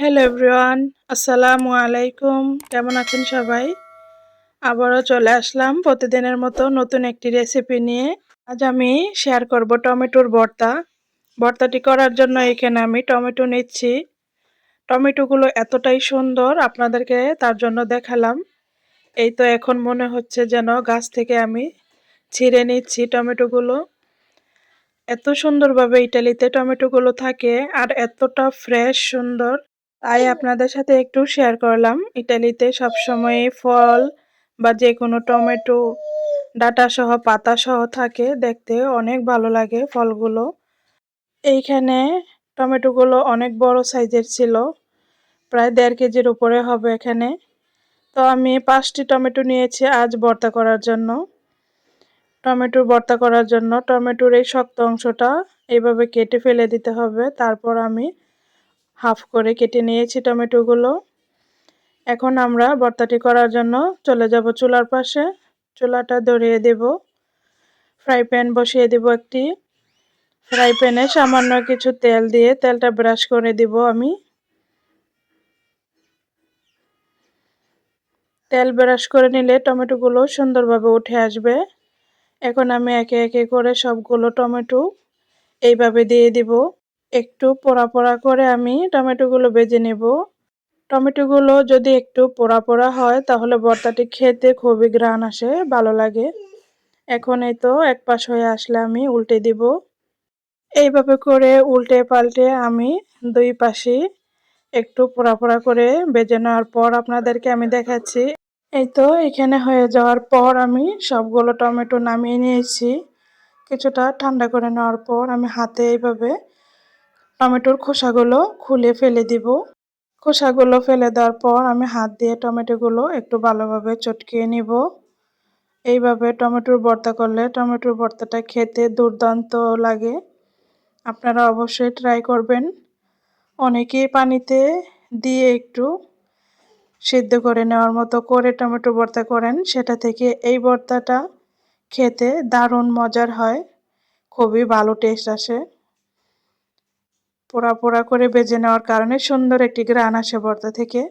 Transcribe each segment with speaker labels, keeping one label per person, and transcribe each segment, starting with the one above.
Speaker 1: Hello everyone আসসালামু আলাইকুম কেমন আছেন সবাই? আবারও চলে আসলাম প্রতিদিনের মতো নতুন একটি রেসিপি নিয়ে। আজ আমি শেয়ার করব টমেটোর ভর্তা। ভর্তাটি করার জন্য এখানে আমি টমেটো নিচ্ছি। টমেটোগুলো এতটাই সুন্দর, আপনাদেরকে তার জন্য দেখালাম। এই তো এখন মনে হচ্ছে যেন গাছ থেকে আমি ছিঁড়ে নিচ্ছি টমেটোগুলো। এত সুন্দরভাবে ইটালিতে টমেটোগুলো থাকে আর এতটা ফ্রেশ সুন্দর। তাই আপনাদের সাথে একটু শেয়ার করলাম। ইটালিতে সবসময় ফল বা যে কোনো টমেটো ডাটা সহ পাতা সহ থাকে দেখতে, অনেক ভালো লাগে ফলগুলো। এইখানে টমেটোগুলো অনেক বড় সাইজের ছিল, প্রায় দেড় কেজির উপরে হবে এখানে। তো আমি পাঁচটি টমেটো নিয়েছি আজ ভর্তা করার জন্য। টমেটো ভর্তা করার জন্য, টমেটোর এই শক্ত অংশটা এইভাবে কেটে ফেলে দিতে হবে। তারপর আমি হাফ করে কেটে নিয়েছি টমেটোগুলো। এখন আমরা ভর্তাটি করার জন্য চলে যাব চুলার পাশে। চুলাটা ধরিয়ে দেব। ফ্রাই প্যান বসিয়ে দেব একটি। ফ্রাই প্যানে সামান্য কিছু তেল দিয়ে তেলটা ব্রাশ করে দিব আমি। তেল ব্রাশ করে নিলে টমেটোগুলো সুন্দরভাবে উঠে আসবে। এখন আমি একে একে করে সবগুলো টমেটো এইভাবে দিয়ে দিব। একটু পোড়া পোড়া করে আমি টমেটোগুলো বেজে নেব। টমেটোগুলো যদি একটু পোড়া পোড়া হয়, তাহলে ভর্তাটি খেতে খুবই গ্রান আসে, ভালো লাগে। এখন এই তো এক পাশ হয়ে আসলে আমি উল্টে দিব। এইভাবে করে উল্টে পাল্টে আমি দুই পাশে একটু পোড়া পোড়া করে বেজে নেওয়ার পর আপনাদেরকে আমি দেখাচ্ছি। এই তো এখানে হয়ে যাওয়ার পর আমি সবগুলো টমেটো নামিয়ে নিয়েছি। কিছুটা ঠান্ডা করে নেওয়ার পর আমি হাতে এইভাবে টমেটোর খোসাগুলো খুলে ফেলে দিব। খোসাগুলো ফেলে দেওয়ার পর আমি হাত দিয়ে টমেটোগুলো একটু ভালোভাবে চটকিয়ে নিব। এইভাবে টমেটোর ভর্তা করলে টমেটোর ভর্তাটা খেতে দুর্দান্ত লাগে। আপনারা অবশ্যই ট্রাই করবেন। অনেকেই পানিতে দিয়ে একটু সিদ্ধ করে নেওয়ার মতো করে টমেটো ভর্তা করেন, সেটা থেকে এই ভর্তাটা খেতে দারুণ মজার হয়। খুবই ভালো টেস্ট আসে। পোড়া পোড়া করে বেজে নেওয়ার কারণে সুন্দর একটি গ্রান আসে ভর্তা থেকে।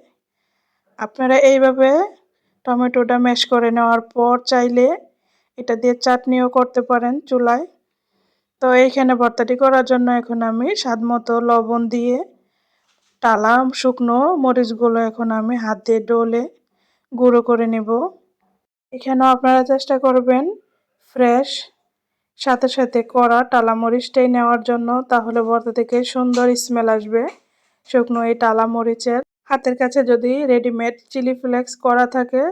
Speaker 1: আপনারা এইভাবে টমেটোটা ম্যাশ করে নেওয়ার পর চাইলে এটা দিয়ে চাটনিও করতে পারেন চুলায়। তো এইখানে ভর্তাটি করার জন্য এখন আমি স্বাদ মতো লবণ দিয়ে টালা শুকনো মরিচগুলো এখন আমি হাত দিয়ে ডলে গুঁড়ো করে নেব। এখানেও আপনারা চেষ্টা করবেন ফ্রেশ সাথে সাথে কড়া টালা মরিচটাই নেওয়ার জন্য তাহলে ভর্তা থেকে সুন্দর স্মেল আসবে। শুকনো এই টালা মরিচের হাতের কাছে যদি রেডিমেড চিলি ফ্লেক্স করা থাকে,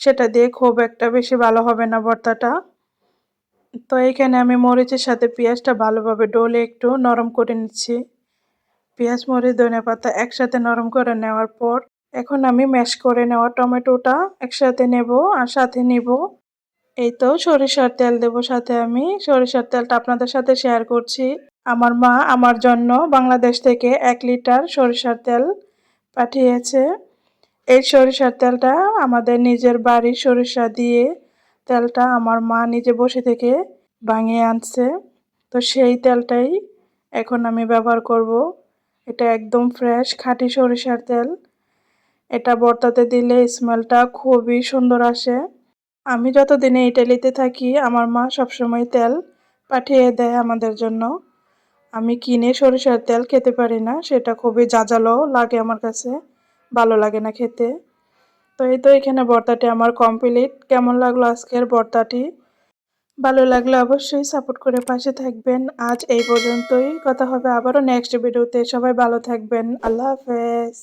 Speaker 1: সেটা দিয়ে খুব একটা বেশি ভালো হবে না ভর্তাটা তো এইখানে আমি মরিচের সাথে পেঁয়াজটা ভালোভাবে ডলে একটু নরম করে নিচ্ছি। পেঁয়াজ, মরিচ, ধনে পাতা একসাথে নরম করে নেওয়ার পর, এখন আমি ম্যাশ করে নেওয়া টমেটোটা একসাথে নেব আর সাথে নিব এই তো সরিষার তেল দেব সাথে আমি। সরিষার তেলটা আপনাদের সাথে শেয়ার করছি। আমার মা আমার জন্য বাংলাদেশ থেকে এক লিটার সরিষার তেল পাঠিয়েছে। এই সরিষার তেলটা আমাদের নিজের বাড়ির সরিষা দিয়ে তেলটা আমার মা নিজে বসে থেকে ভাঙিয়ে আনছে। তো সেই তেলটাই এখন আমি ব্যবহার করব। এটা একদম ফ্রেশ খাঁটি সরিষার তেল। এটা বর্তাতে দিলে স্মেলটা খুবই সুন্দর আসে। আমি যতদিনে ইটালিতে থাকি, আমার মা সবসময় তেল পাঠিয়ে দেয় আমাদের জন্য। আমি কিনে সরিষার তেল খেতে পারি না, সেটা খুবই জাজালো লাগে আমার কাছে, ভালো লাগে না খেতে। তো এই তো এখানে বর্তাটি আমার কমপ্লিট কেমন লাগল আজকের বর্তাটি? ভালো লাগলে অবশ্যই সাপোর্ট করে পাশে থাকবেন। আজ এই পর্যন্তই। কথা হবে আবারও নেক্সট ভিডিওতে সবাই ভালো থাকবেন। আল্লাহ হাফেজ।